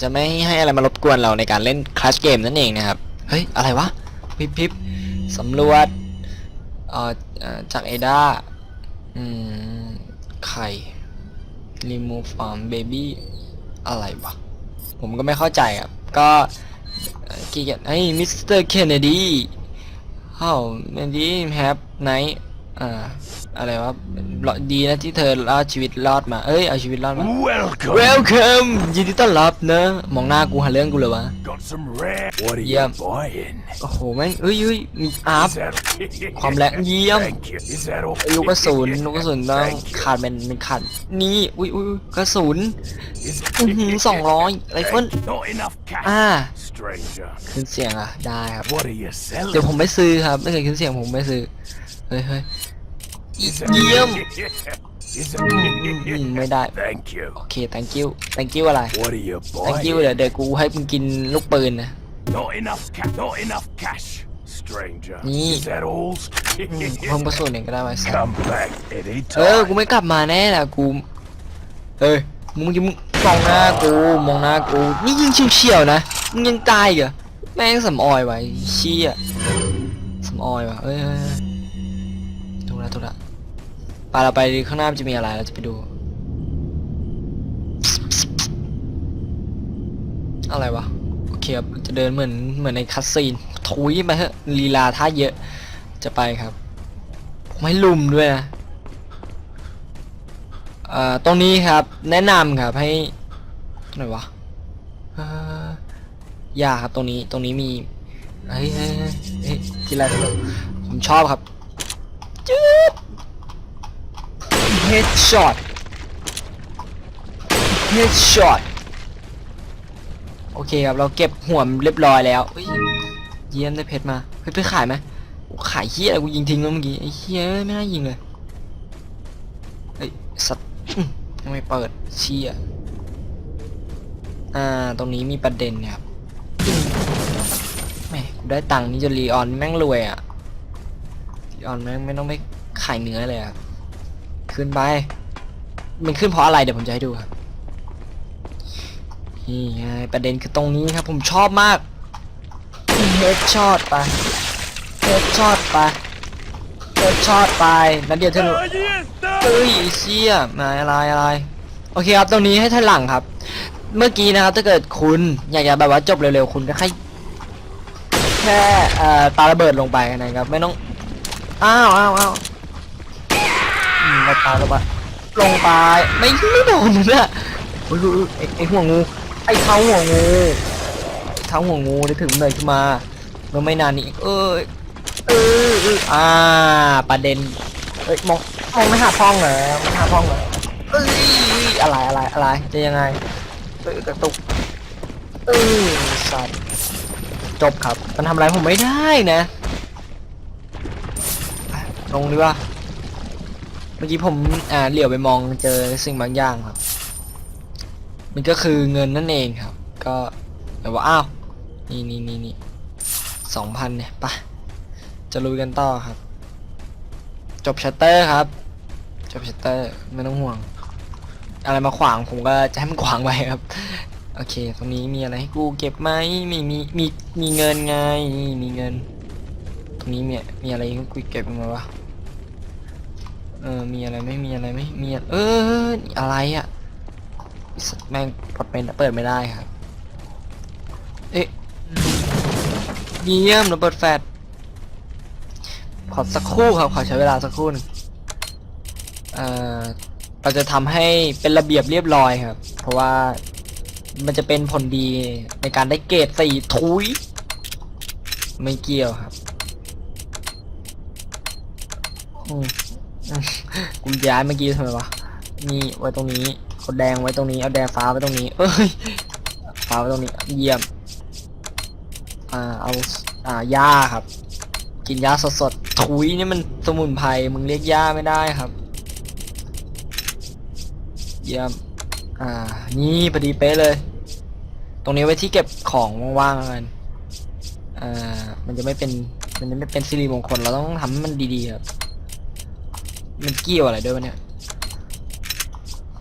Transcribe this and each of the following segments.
จะไม่ให้อะไรมารบกวนเราในการเล่นคลาสเกมนั่นเองนะครับ เฮ้ย อะไรวะพิบพิบสำรวจเอ่อจากเอดาอืมไข่ remove from baby อะไรวะ ผมก็ไม่เข้าใจครับ ก็กี่เกียจเฮ้ยมิสเตอร์เคนเนดี how many have night อ่า อะไรวะดีนะที่เธอรอดชีวิตรอดมา เอ้ยเอาชีวิตรอดมา Welcome. Welcome ยินดีต้อนรับนะ มองหน้ากูหาเรื่องกูเลยวะ Got some rare. What are Yeah. you buying? โอ้โหแม่งเอ้ยเอ้ยมีอาร์ฟ Is that ความแรงเยี่ยม Thank you. Is that all? ลูกกระสุนลูกกระสุนต้อง Thank you. ขาดเป็นเป็นขาดนี่อุ้ยอุ้ยอุ้ยกระสุน Is อื้อหือสองร้อยไรเฟิล Not enough cash. อ่า Stranger. ขึ้นเสียงอะได้ครับ What are you selling? เดี๋ยวผมไม่ซื้อครับไม่เคยขึ้นเสียงผมไม่ซื้อเฮ้ยเฮ้ย Is เยี่ยม Is อืมอืมไม่ได้ Thank you. โอเค thank you thank you อะไร What are you thank you buying? เดี๋ยวเดี๋ยวกูให้มึงกินลูกปืนนะ Not enough cash. Not enough cash. Stranger. Yeah. Is that all? อืมเพิ่มกระสุนเองก็ได้ไว้สัก Come back เออ กู anytime. ไม่กลับมาแน่แหละกู เอ้ย มึงมึงมึงมองหน้ากู มองหน้ากู นี่ยิงเฉียวๆนะ มึงยังตายอีกเหรอ แม่งสำออยไว้เชี่ยสำออยว่ะเอ้ยเอ้ยเอ้ย ไปเราไปข้างหน้ามันจะมีอะไรเราจะไปดู อะไรวะโอเคครับจะเดินเหมือนเหมือนในคัสซีนถุยไปเถอะลีลาท่าเยอะจะไปครับผมให้ลุมด้วยนะเอ่อตรงนี้ครับแนะนำครับให้ตรงไหนวะเอ่อยาครับตรงนี้ตรงนี้มีเฮ้ยเฮ้ยเฮ้ยกินอะไรครับผมชอบครับจืด เฮดช็อตเฮดช็อตโอเคครับ เราเก็บหัวมันเรียบร้อยแล้วเยี่ยมได้เพชรมาเพชรไปขายไหมขายเฮียอะไรกูยิงทิ้งแล้วเมื่อกี้ไอ้เฮียไม่น่ายิงเลยเฮ้ยสัตว์อื้อทำไมเปิดเชี่ยอ่าตรงนี้มีประเด็นนี่ยครับแม่กูได้ตังค์นี่จะรีออนแม่งรวยอะรีออนแม่งไม่ต้องไปขายเนื้อเลยอะ ขึ้นไป มันขึ้นเพราะอะไรเดี๋ยวผมจะให้ดูครับ นี่ไงประเด็นคือตรงนี้ครับ ผมชอบมากเฮดช็อตไปเฮดช็อตไปเฮดช็อตไปแล้วเดี๋ยวเธอเอ้ยไอ้เชี่ยมาอะไรอะไร โอเคครับตรงนี้ให้ท่านหลังครับ เมื่อกี้นะครับถ้าเกิดคุณอยากจะแบบว่าจบเร็วๆคุณก็แค่แค่เอ่อปาระเบิดลงไปนะครับไม่ต้องอ้าวอ้าวอ้าว อืมมาปาลงไปลงไปไม่ไม่โดนนะอุ้ยอุ้ยอุ้ยไอ้ไอหัวงู ไอ้เท้าหัวงูเท้าหัวงูได้ถึงเลยขึ้นมาเมื่อไม่นานนี้เองเอ้ยเอออ่าประเด็นเอ้ยมองมองไม่หาพ้องเหรอไม่หาพ้องเหรอเอ้ยอะไรอะไรอะไรจะยังไงเอ้ยกระตุกเออสัตว์จบครับ มันทำอะไรผมไม่ได้นะลงดีว่า เมื่อกี้ผมอ่าเหลียวไปมองเจอสิ่งบางอย่างครับ มันก็คือเงินนั่นเองครับ ก็แบบว่าอ้าวนี่นี่นี่นี่สองพันเนี่ยปะจะลุยกันต่อครับ จบชัตเตอร์ครับ จบชัตเตอร์ไม่ต้องห่วง อะไรมาขวางผมก็จะให้มันขวางไว้ครับ โอเค ตรงนี้มีอะไรให้กูเก็บไหมมีมีมีมีเงินไงมีเงิน ตรงนี้มีมีอะไรให้กูเก็บมั้งวะ เออ มีอะไรไม่มีอะไรไม่มีอะเออนี่อะไรอะไอ้สัตว์แม่งปิดเป็นเปิดไม่ได้ครับ เอ๊ะเยี่ยมระเบิดแฟลชขอสักครู่ครับ ขอใช้เวลาสักครู่นึงเอ่อ เราจะทำให้เป็นระเบียบเรียบร้อยครับ เพราะว่ามันจะเป็นผลดีในการได้เกรดสี่ทุย ไม่เกี่ยวครับ อืม กูย้ายเมื่อกี้ทำไมวะนี่ไว้ตรงนี้เอาแดงไว้ตรงนี้เอาแดงฟ้าไว้ตรงนี้ เอ้ยฟ้าไว้ตรงนี้เยี่ยมอ่าเอาอ่าหญ้าครับ กินยาสดๆถุยนี่มันสมุนไพรมึงเรียกยาไม่ได้ครับ เยี่ยมอ่า นี่พอดีเป๊ะเลย ตรงนี้ไว้ที่เก็บของว่างๆกันอ่ามันจะไม่เป็นมันจะไม่เป็นสิริมงคลเราต้องทำให้มันดีๆครับ มันเกี่ยวอะไรด้วยวะเนี่ย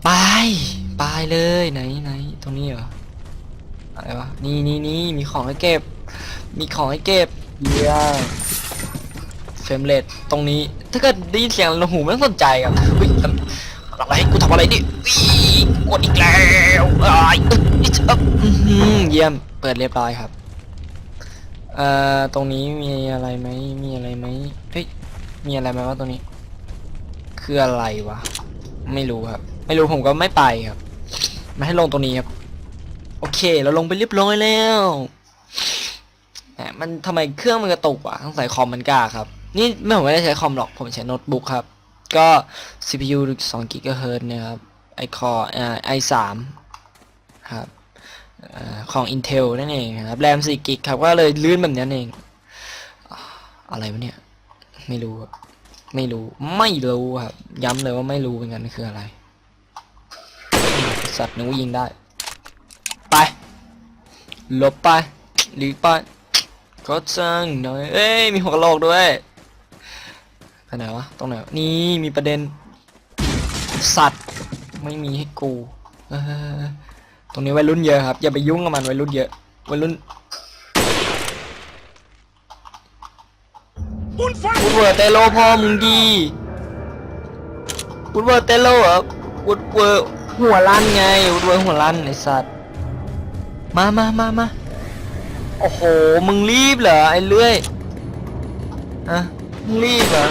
ไปไปเลยไหนไหนตรงนี้เหรออะไรวะนี่นี่นี่มีของให้เก็บ มีของให้เก็บเยี่ยมเฟรมเรทตรงนี้ ถ้าเกิดได้ยินเสียงหูไม่ต้องสนใจครับเฮ้ยทำอะไรกูทำอะไรดิอีกดอีกแล้วอ้ายอึ๊บอิ๊ะอึ๊บอื้อหือเยี่ยมเปิดเรียบร้อยครับเอ่อตรงนี้มีอะไรไหมมีอะไรไหมเฮ้ยมีอะไรไหมวะตรงนี้ คืออะไรวะ ไม่รู้ครับ ไม่รู้ผมก็ไม่ไปครับม่ให้ลงตรงนี้ครับ โอเค เราลงไปเรียบร้อยแล้วแหมมันทำไมเครื่องมันกระตุกวะต้องใส่คอมมันกล้าครับ นี่ไม่ผมไม่ได้ใช้คอมหรอก ผมใช้โน้ตบุ๊กครับ ก็ CPU 2 GHz นะครับไอคออ่า i3 ครับอของ Intel นั่นเองครับแรม4 g ครับ ก็เลยลื่นแบบนี้นั่นเอง อะไรวะเนี่ย ไม่รู้ ไม่รู้ไม่รู้ครับ ย้ำเลยว่าไม่รู้เหมือนกันคืออะไร สัตว์นึกว่ายิงได้ ไปหลบไปหลีกไปก็จังหน่อยเอ้ยมีหัวกะโหลกด้วยไปไหนวะตรงไหนนี่มีประเด็น สัตว์ไม่มีให้กูตรงนี้วัยรุ่นเยอะครับ อย่าไปยุ่งกับมันวัยรุ่นเยอะวัยรุ่น วูดเวิร์ดเตโลพ่อมึงดีวูดเวิร์ดเตโลเหรอวูดเวิร์ดหัวลั่นไงวูดเวิร์ดหัวลั่นไอสัตว์มามามามาโอ้โห มึงรีบเหรอไอ้เลื่อยอะมึงรีบเหรอ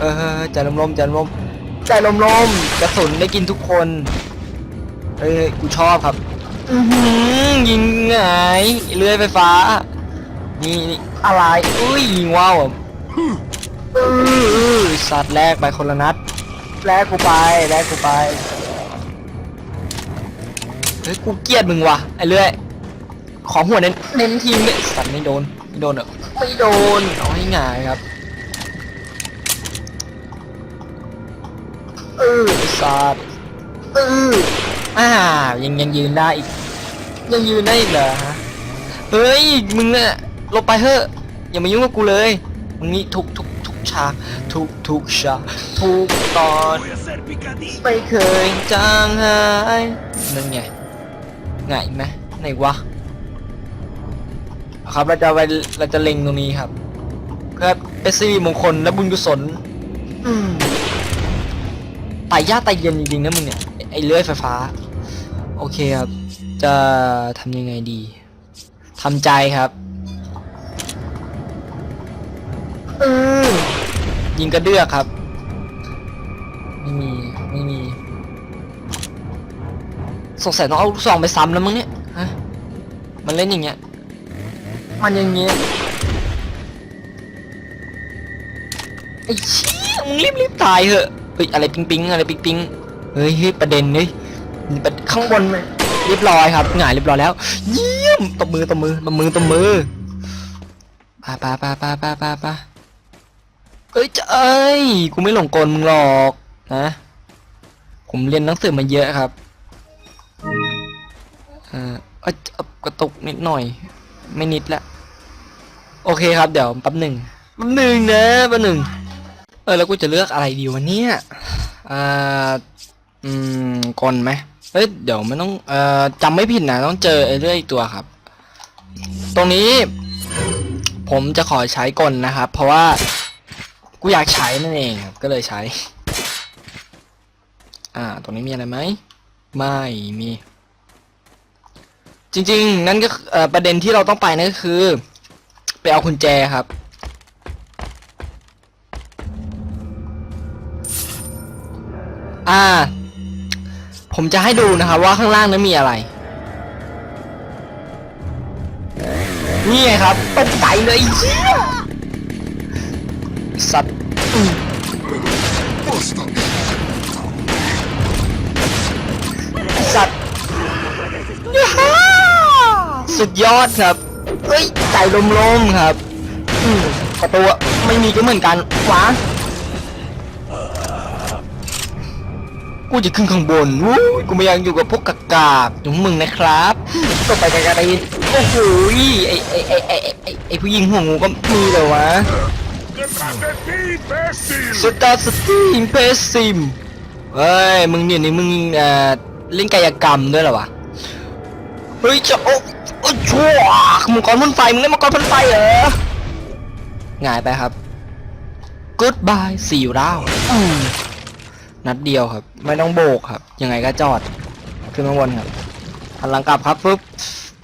เออใจลมๆใจลมๆใจลมๆกระสุนได้กินทุกคนเอ้ยกูชอบครับอือหือยิงไงเลื่อยไฟฟ้า นี่นี่อะไรอุ้ยยิงว้าวอะ สัตว์แรกไปคนละนัด แรกกูไป แรกกูไป เฮ้ยกูเกลียดมึงว่ะไอ้เลื่อย ขอหัวเน้นเน้นทีมเนี่ยสัตว์ไม่โดน ไม่โดนเหรอไม่โดนเอาให้ง่ายครับ เออไอ้สัตว์เอออ่ายังยังยืนได้อีก ยังยืนได้อีกเหรอฮะ เฮ้ย มึงอะลบไปเถอะ อย่ามายุ่งกับกูเลยมึง นี่ทุกทุกทุกฉากทุกทุกฉากทุกตอนไม่เคยจางหายนั่นไงไงไหมไหนวะครับเราจะไปเราจะเล็งตรงนี้ครับ เพื่อเป็นสิริมงคลและบุญกุศลต่ย่าไต่เย็นจริงๆนะมึงเนี่ยไอเลื่อยไฟฟ้า โอเคครับ จะทำยังไงดีทำใจครับ อืมยิงกระเดือกครับ ไม่มี ไม่มี สงสัยต้องเอาลูกซองไปซ้ำแล้วมั้งเนี่ยฮะมันเล่นอย่างเงี้ย มันอย่างเงี้ย ไอ้เชี่ยมึงรีบรีบตายเหอะ เฮ้ย อะไรปิ๊งปิ๊งอะไรปิ๊งปิ๊งเฮ้ยเฮ้ยประเด็นเฮ้ยมีประข้างบนไหมเรียบร้อยครับหงายเรียบร้อยแล้ว เยี่ยมตบมือตบมือตบมือตบมือไปไปไปไปไปไปไป เอ้ยเอ้ยกูไม่หลงกลมึงหรอกนะผมเรียนหนังสือมาเยอะครับเอ่อเอ้ยกระตุกนิดหน่อย ไม่นิดละโอเคครับเดี๋ยวแป๊บหนึ่งแป๊บหนึ่งนะแป๊บหนึ่งเออแล้วกูจะเลือกอะไรดีวะเนี่ยอ่าอืมกลไหมเฮ้ยเดี๋ยวไมันต้องเอ่อจำไม่ผิดนะต้องเจอไอ้เรื่อยตัวครับ ตรงนี้ ผมจะขอใช้กลนะครับ เพราะว่า กูอยากใช้นั่นเองครับก็เลยใช้ อ่า ตรงนี้มีอะไรไหม ไม่มี จริงๆ นั่นก็ประเด็นที่เราต้องไปนั่นก็คือ ไปเอากุญแจครับ อ่า ผมจะให้ดูนะครับว่าข้างล่างนั้นมีอะไร นี่ไงครับตกใจเลยเหี้ย สัตว์อืมสัตว์ย้าฮ่าสุดยอดครับเอ้ยใจลมๆครับอืมประตูอะไม่มีก็เหมือนกันขวากูจะขึ้นข้างบนวู้ยกูไม่อยากอยู่กับพวกกากากๆอย่างมึงนะครับต่อไปกากาดีโอ้โหยไอไอไอไอไอ้ไอไอผู้หญิงหัวงูก็มีเลยวะ Detrás de ti, imbécil. สตาร์สตีมเพสซิมเฮ้ย มึงเนี่ยนี่มึงเอ่อเล่นกายกรรมด้วยเหรอวะ เฮ้ยจะโอ้โอ้ชั่วมังกรพ่นไฟ มึงเล่นมังกรพ่นไฟเหรอง่ายไปครับ Goodbye สี่ราวนัดเดียวครับ ไม่ต้องโบกครับ ยังไงก็จอด ขึ้นมาบนครับหันหลังกลับครับปุ๊บ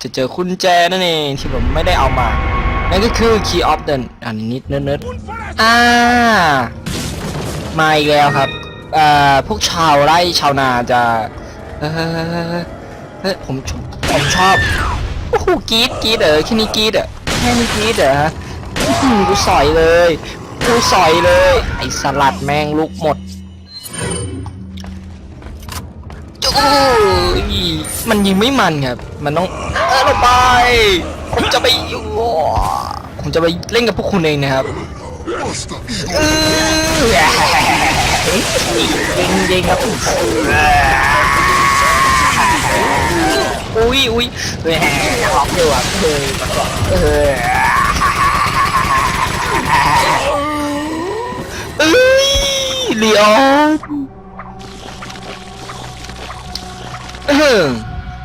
จะเจอกุญแจนั่นเองที่ผมไม่ได้เอามา นั่นก็คือ Key of the อันนิดเนิดๆอ่ามาอีกแล้วครับเอ่อพวกชาวไร่ชาวนาจะเฮ้ยเฮ้ยผมชอบผมชอบโอ้โหกรีดกรีดเออแค่นี้กรีดอะแค่นี้กรีดเหรออื้อหือกูสอยเลยกูสอยเลย ไอสลัดแมงลุกหมด อ้ยมันยิงไม่มันครับ มันต้องเออลงไป ผมจะไปอยู่ ผมจะไปเล่นกับพวกคุณเองนะครับเออยิงยิงครับอุ้ยอุ้ยแหมร้องอยู่อะเออเออเอ้ยเลียน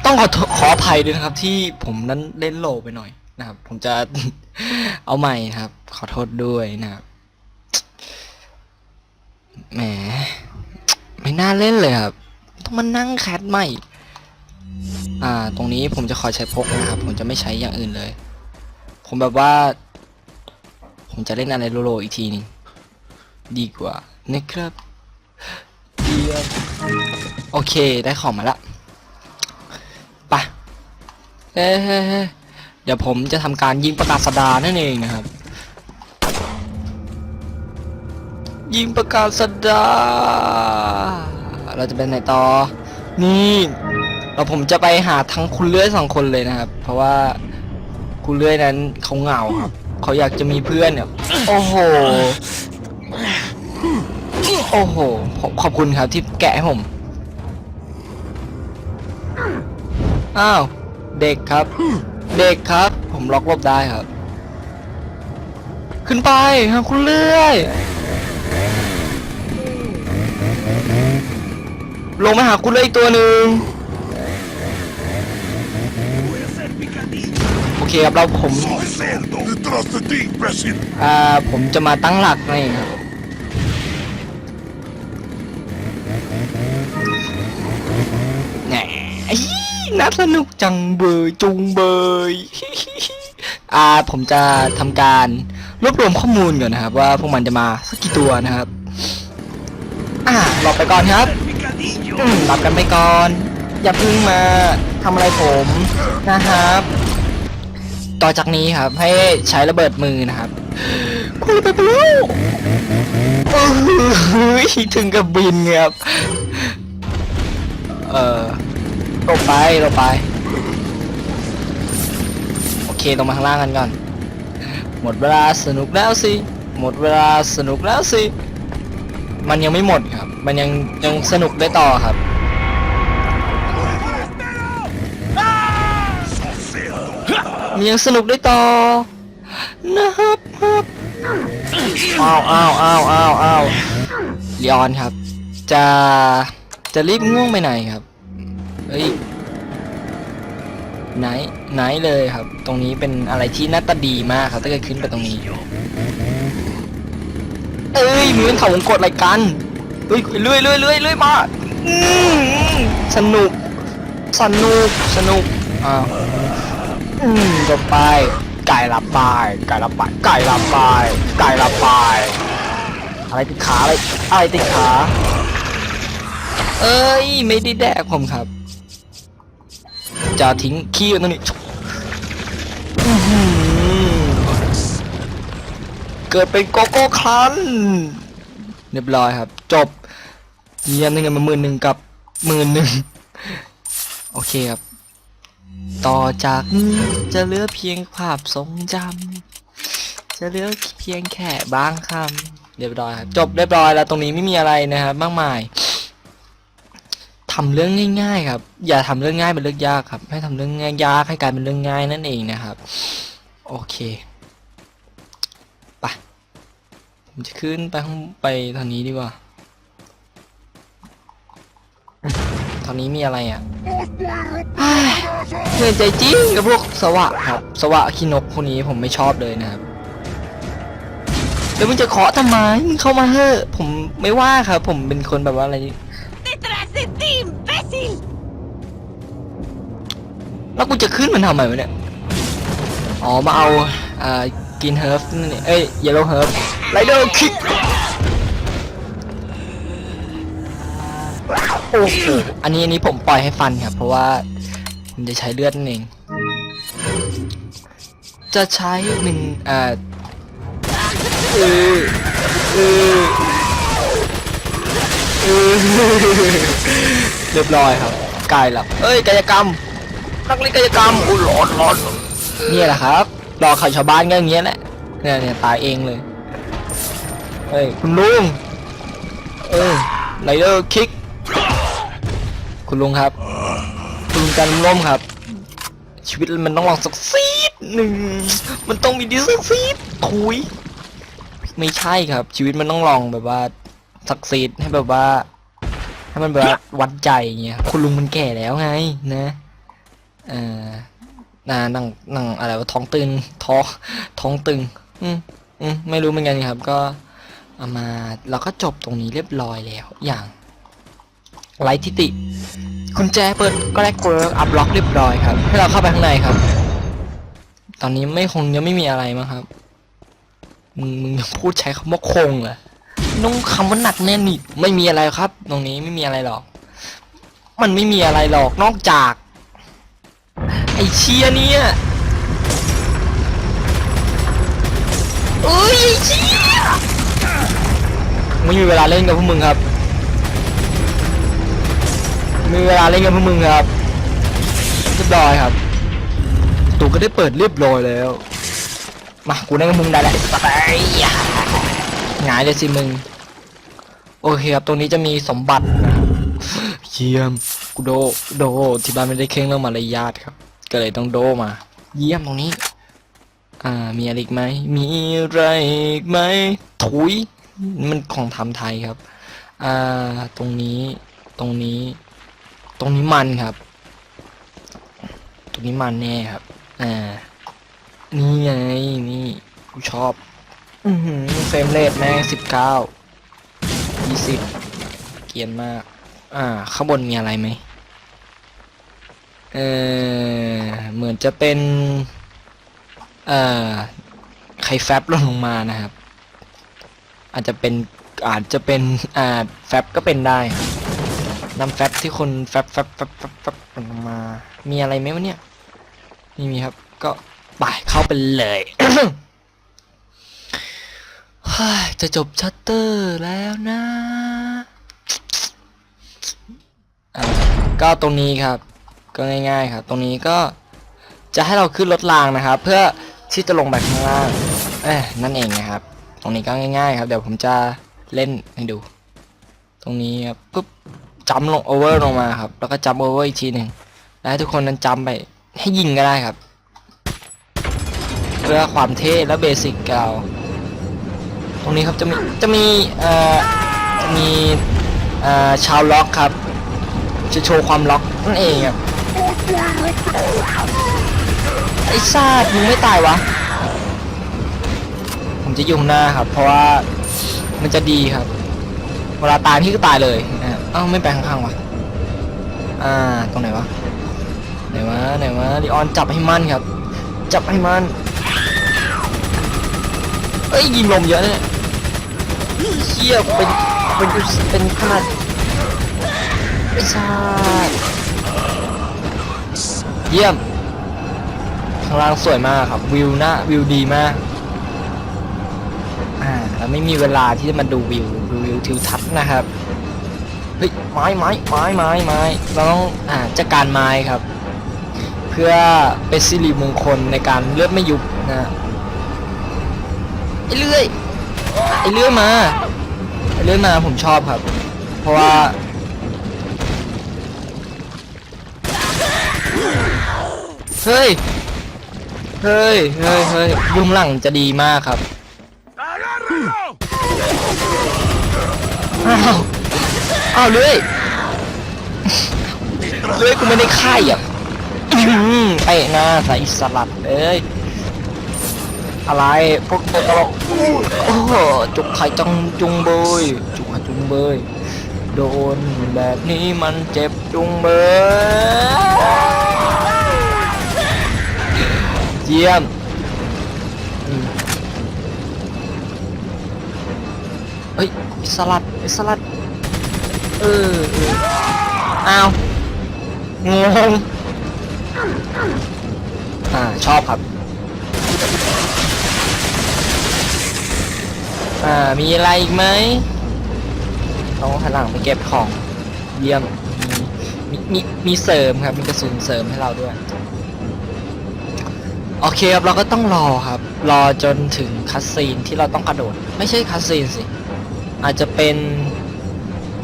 ต้องขอขออภัยด้วยนะครับ ที่ผมนั้นเล่นโลไปหน่อยนะครับ ผมจะเอาใหม่นะครับ ขอโทษด้วยนะครับแหมไม่น่าเล่นเลยครับ ต้องมานั่งแคทใหม่ อ่า ตรงนี้ผมจะขอใช้พกนะครับ ผมจะไม่ใช้อย่างอื่นเลย ผมแบบว่า ผมจะเล่นอะไรโลๆอีกทีนึงดีกว่านะครับเยี่ยมโอเค ได้ของมาละ เอ้เดี๋ยวผมจะทำการยิงประกาศสดานั่นเองนะครับ ยิงประกาศสดา เราจะเป็นไหนต่อ นี่เราผมจะไปหาทั้งคุณเลื่อยสองคนเลยนะครับ เพราะว่าคุณเลื่อยนั้นเขาเหงาครับเขาอยากจะมีเพื่อนเนี่ยโอ้โหโอ้โหผมขอบคุณครับที่แกะให้ผม อ้าว เด็กครับ เด็กครับ ผมล็อกลบได้ครับ ขึ้นไปหาคุณเลื่อยลงมาหาคุณเลื่อยอีกตัวหนึ่งโอเคครับเราผม Cerdo detrás de ti, imbécil. อ่าผมจะมาตั้งหลักนี่ครับ น่าสนุกจังเบยจุงเบยอ่าผมจะทำการรวบรวมข้อมูลก่อนนะครับ ว่าพวกมันจะมาสักกี่ตัวนะครับ อ่ารอไปก่อนครับอืมรับกันไปก่อน อย่าพึ่งมาทำอะไรผมนะครับ ต่อจากนี้ครับ ให้ใช้ระเบิดมือนะครับคุณระเบิดไปแล้วโอ้โหถึงกับบินครับ เออ ลงไปลงไป โอเคลงมาข้างล่างกันก่อน หมดเวลาสนุกแล้วสิ หมดเวลาสนุกแล้วสิ มันยังไม่หมดครับ มันยังยังสนุกได้ต่อครับมันยังสนุกได้ต่อ นะครับครับอ้าวอ้าวอ้าวอ้าวอ้าวลีออนครับ จะจะรีบง่วงไปไหนครับ เฮ้ยไหนไหนเลยครับ ตรงนี้เป็นอะไรที่หน่าตาดีมากครับ ถ้าเกิดขึ้นไปตรงนี้ เอ้ยมีเป็นเขาวงกดอะไรกันเฮ้ยเลื่อยเลื่อยเลื่อยเลื่อยมาอืมสนุก สนุก สนุก อ้าวอืมจบไป ไก่ละปาย ไก่ละปาย ไก่ละปาย ไก่ละปาย อะไรติดขาอะไรอะไรติดขา เอ้ย ไม่ได้แดกผมครับ จะทิ้งขี้ไว้ตรงนี้อื้อหือเกิดเป็นโกโก้คลันเรียบร้อยครับ จบเยี่ยมได้เงินมาหมื่นหนึ่งกับหมื่นหนึ่งโอเคครับ ต่อจากนี้จะเหลือเพียงภาพทรงจำจะเหลือเพียงแค่บางคำเรียบร้อยครับ จบเรียบร้อยแล้วตรงนี้ไม่มีอะไรนะครับ มากมาย ทำเรื่องง่าย ๆ ครับ อย่าทำเรื่องง่ายเป็นเรื่องยากครับ ให้ทำเรื่องง่ายยากให้กลายเป็นเรื่องง่ายนั่นเองนะครับ โอเคไปผมจะขึ้นไปข้างไปทางนี้ดีกว่าตอนนี้มีอะไรอะเฮ้ยเหนื่อยใจจริงกับพวกสวะครับ สวะขี้นกพวกนี้ผมไม่ชอบเลยนะครับแล้วมึงจะเคาะทำไมมึงเข้ามาเถอะผมไม่ว่าครับ ผมเป็นคนแบบว่าอะไร ¡Detrás de ti, imbécil! แล้วกูจะขึ้นมันทำไมวะเนี่ย อ๋อ มาเอา อ่า กินเฮิร์ฟนั่นเองเอ้ยเยลโล่เฮิร์ฟไรเดอร์คิกโอ้โหอันนี้อันนี้ผมปล่อยให้ฟันครับ เพราะว่ามันจะใช้เลือดนั่นเอง จะใช้หนึ่งอ่าเออเออ เรียบร้อยครับไกลแล้วเอ้ยกายกรรมนักเล่นกายกรรมอุ้ยร้อนร้อนเนี่ยแหละครับรอข่าวชาวบ้านก็อย่างเงี้ยแหละเนี่ยเนี่ยตายเองเลยเฮ้ยคุณลุงเออไรเดอร์คิก คุณลุงครับ คุณลุงการล้มครับ ชีวิตมันต้องลองสักซีดหนึ่งมันต้องมีดีสักซีดถุย ไม่ใช่ครับ ชีวิตมันต้องลองแบบว่า สักซีดให้แบบว่า ให้มันแบบว่าวัดใจเงี้ยคุณลุงมันแก่แล้วไงนะเอ่อนานั่งนั่งอะไรว่าท้องตึงท้องท้องตึง อืมอืมไม่รู้เหมือนกันครับ ก็เอามาเราก็จบตรงนี้เรียบร้อยแล้วอย่างไลท์ทิติคุณแจเปิดก็แลกเวิร์กอัพล็อกเรียบร้อยครับ ให้เราเข้าไปข้างในครับ ตอนนี้ไม่คงยังไม่มีอะไรมั้งครับ มึงมึงยังพูดใช้คำว่าคงเหรอ น้องคำว่าหนักแน่นนี่ไม่มีอะไรครับ ตรงนี้ไม่มีอะไรหรอก มันไม่มีอะไรหรอกนอกจาก ไอเชียเนี่ยเอ้ยไอเชียไม่มีเวลาเล่นกับพวกมึงครับไม่มีเวลาเล่นกับพวกมึงครับเรียบร้อยครับประตูก็ได้เปิดเรียบร้อยแล้วมากูเล่นกับมึงได้แล้วไป หงายเลยสิมึง โอเคครับ ตรงนี้จะมีสมบัตินะครับเยี่ยมกูโดโดที่บ้านไม่ได้เคร่งเรื่องมารยาทครับ ก็เลยต้องโดมา เยี่ยมตรงนี้ อ่า มีอะไรอีกไหม มีอะไรอีกไหม ถุย มันของทำไทยครับ อ่า ตรงนี้ ตรงนี้ ตรงนี้มันครับ ตรงนี้มันแน่ครับ อ่า นี่ไง นี่ กูชอบ อือหือเฟรมเรทแม่งสิบเก้ายี่สิบเกียนมาก อ่า ข้างบนมีอะไรไหมเออเหมือนจะเป็น เอ่อไข่แฟบล่นลงมานะครับ อาจจะเป็นอาจจะเป็นอ่าแฟบก็เป็นได้นำแฟบที่คนแฟบแฟบแฟบแฟบแฟบหล่นลงมา มีอะไรไหมวะเนี่ยไม่มีครับ ก็ไปเข้าไปเลย เฮ้ยจะจบชัตเตอร์แล้วนะก็ตรงนี้ครับ ก็ง่ายๆครับ ตรงนี้ก็จะให้เราขึ้นรถรางนะครับ เพื่อที่จะลงไปข้างล่างเอ้นั่นเองนะครับ ตรงนี้ก็ง่ายๆ ครับ เดี๋ยวผมจะเล่นให้ดู ตรงนี้ครับปุ๊บจัมลงโอเวอร์ลงมาครับ แล้วก็จัมโอเวอร์อีกทีหนึ่งแล้วให้ทุกคนนั้นจัมไปให้ยิงก็ได้ครับ เพื่อความเท่และเบสิกเก่า ตรงนี้ครับจะมีจะมีเอ่อจะมีเอ่อชาวล็อกครับ จะโชว์ความล็อกนั่นเองครับไอ้ซาดมึงไม่ตายวะ ผมจะยู่งหน้าครับ เพราะว่ามันจะดีครับ เวลาตายพี่ก็ตายเลยนะครับเอ้าไม่ไปข้างๆวะอ่าตรงไหนวะไหนวะไหนวะลีออนจับให้มั่นครับ จับให้มั่นเอ้ยยิงลมเยอะเนี่ย เชี่ยเป็นเป็นเป็นขนาดไม่ใช่เยี่ยมข้างล่างสวยมากครับวิวหน้าวิวดีมากอ่าเราไม่มีเวลาที่จะมาดูวิวดูวิวทิวทัศน์นะครับเฮ้ยไม้ไม้ไม้ไม้ไม้เราต้องอ่าจัดการไม้ครับ เพื่อเป็นสิริมงคลในการเลือดไม่ยุบนะไอเลื่อยไอเลื่อยมา เลื่อยมาผมชอบครับ เพราะว่า เฮ้ย เฮ้ย เฮ้ย เฮ้ยยุ่งหลังจะดีมากครับอ้าวอ้าวเลยเฮ้ยกูไม่ได้ค่ายอะอื้อหือไปหน้าใส่สลัดเอ้ย อะไรพวกตัวตลกโอ้โหจุกไข่จังจุงเบยจุกไข่จุงเบยโดนแบบนี้มันเจ็บจุงเบยเยี่ยมเฮ้ยอ้สลัดอ้สลัดเออเอออ้าวงงอ่าชอบครับ อ่า มีอะไรอีกไหมต้องหันหลังไปเก็บของ เยี่ยม มีมีมีเสริมครับ มีกระสุนเสริมให้เราด้วย โอเคครับ เราก็ต้องรอครับ รอจนถึงคัสซีนที่เราต้องกระโดด ไม่ใช่คัสซีนสิ อาจจะเป็น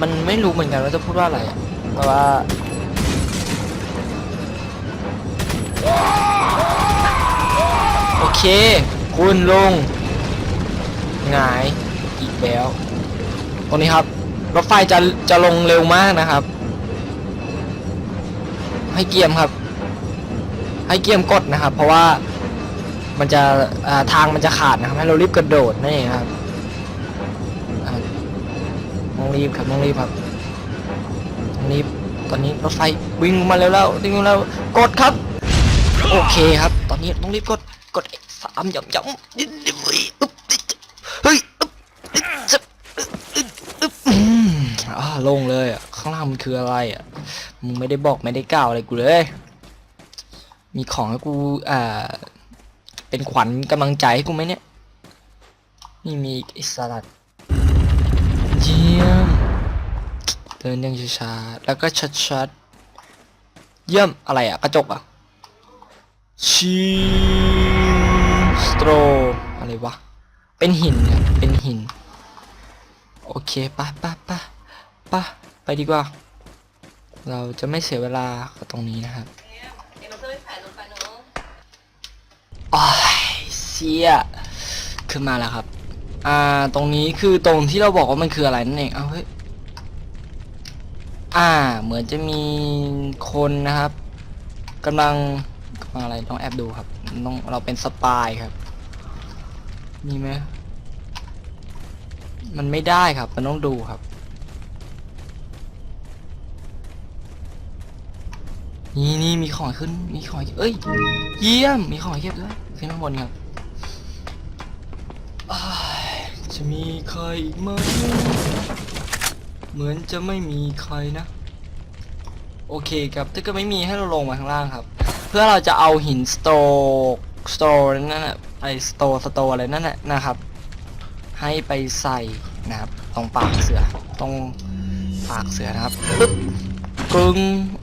มันไม่รู้เหมือนกันว่าจะพูดว่าอะไรแต่ว่าโอเค คุณลุง หงายอีกแล้วตรงนี้ครับ รถไฟจะจะลงเร็วมากนะครับ ให้เกียมครับ ให้เกียมกดนะครับ เพราะว่ามันจะาทางมันจะขาดนะครับ ให้เรารีบกระโดดนั่นเองครับต้องรีบครับต้องรีบครับต้องรีบตอนนี้รถไฟวิ่งมาแล้วแล้ววิ่งมาแล้วกดครับ โอเคครับ ตอนนี้ต้องรีบกดกดสามย้ำย้ำนิดเดียวเฮ้ยอึ๊บเฮ้ยอึ๊บอึ๊บอึ๊บอึ๊บอืม อ่าโล่งเลยอะข้างล่างมันคืออะไรอะมึงไม่ได้บอกไม่ได้กล่าวอะไรกูเลย มีของให้กูอ่าเป็นขวัญกำลังใจให้กูไหมเนี่ยนี่มีอิสลัดเยี่ยมเดินยังช้าๆแล้วก็ชัดๆเยี่ยมอะไรอะกระจกอะชีสโตรอะไรวะเป็นหินครับเป็นหิน โอเคปะปะปะ ปะไปดีกว่า เราจะไม่เสียเวลากับตรงนี้นะครับอ้ายเสียขึ้นมาแล้วครับ อ่าตรงนี้คือตรงที่เราบอกว่ามันคืออะไรนั่นเองเอาเฮ้ยอ่า เหมือนจะมีคนนะครับกำลังกำลังอะไรต้องแอบดูครับต้องเราเป็นสปายครับมีไหมมันไม่ได้ครับ มันต้องดูครับ นี่นี่มีของขึ้น มีของเอ้ย เยี่ยม มีของเก็บด้วย ขึ้นข้างบนครับจะมีใครอีกไหมเหมือนจะไม่มีใครนะ โอเคครับ ถ้าก็ไม่มีให้เราลงมาข้างล่างครับ เพื่อเราจะเอาหินสโตกสโตนั่นน่ะไอสโตสโตอะไรนั่นน่ะนะครับ ให้ไปใส่นะครับ ตรงปากเสือ ตรงปากเสือนะครับปึ๊บ ปึ้ง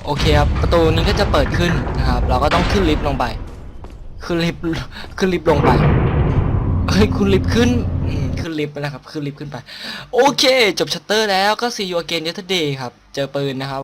โอเคครับประตูนี้ก็จะเปิดขึ้นนะครับ เราก็ต้องขึ้นลิฟต์ลงไป ขึ้นลิฟต์ขึ้นลิฟต์ลงไปเฮ้ยคุณลิฟต์ขึ้นขึ้นลิฟต์ไปล้วครับขึ้นลิฟต์ขึ้นไป โอเค จบชัตเตอร์แล้วก็ see you again yesterday ครับ เจอปืนนะครับ